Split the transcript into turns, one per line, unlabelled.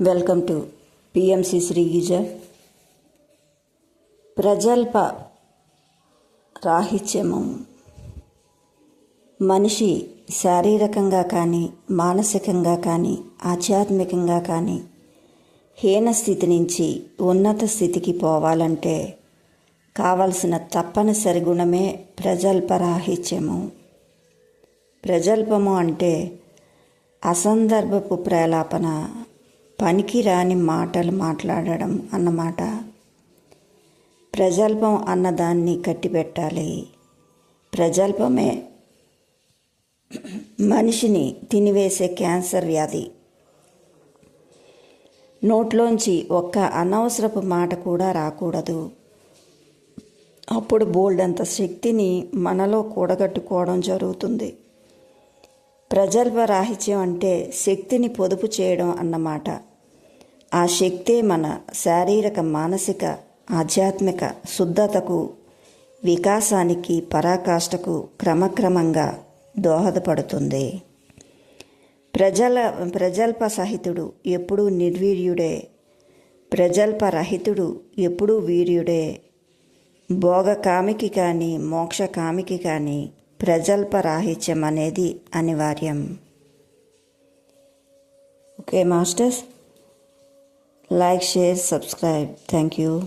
Welcome to PMC శ్రీ శ్రీగిజ ప్రజల్ప రాహిత్యము. మనిషి శారీరకంగా కానీ మానసికంగా కానీ ఆధ్యాత్మికంగా కానీ హీన స్థితి నుంచి ఉన్నత స్థితికి పోవాలంటే కావలసిన తప్పనిసరి గుణమే ప్రజల్పరాహిత్యము ప్రజల్పము అంటే అసందర్భపు ప్రేలాపన పనికిరాని మాటలు మాట్లాడడం అన్నమాట. ప్రజల్పం అన్నదాన్ని కట్టిపెట్టాలి. ప్రజల్పమే మనిషిని తినివేసే క్యాన్సర్ వ్యాధి. నోట్లోంచి ఒక్క అనవసరపు మాట కూడా రాకూడదు. అప్పుడు బోల్డంత శక్తిని మనలో కూడగట్టుకోవడం జరుగుతుంది. ప్రజల్ప రాహిత్యం అంటే శక్తిని పొదుపు చేయడం అన్నమాట. ఆ శక్తే మన శారీరక మానసిక ఆధ్యాత్మిక శుద్ధతకు వికాసానికి పరాకాష్ఠకు క్రమక్రమంగా దోహదపడుతుంది. ప్రజల ప్రజల్ప సహితుడు ఎప్పుడూ నిర్వీర్యుడే. ప్రజల్ప రహితుడు ఎప్పుడూ వీర్యుడే. భోగకామికి కానీ మోక్షకామికి కానీ ప్రజల్పరాహిత్యం అనేది అనివార్యం. Okay masters? Like share subscribe. Thank you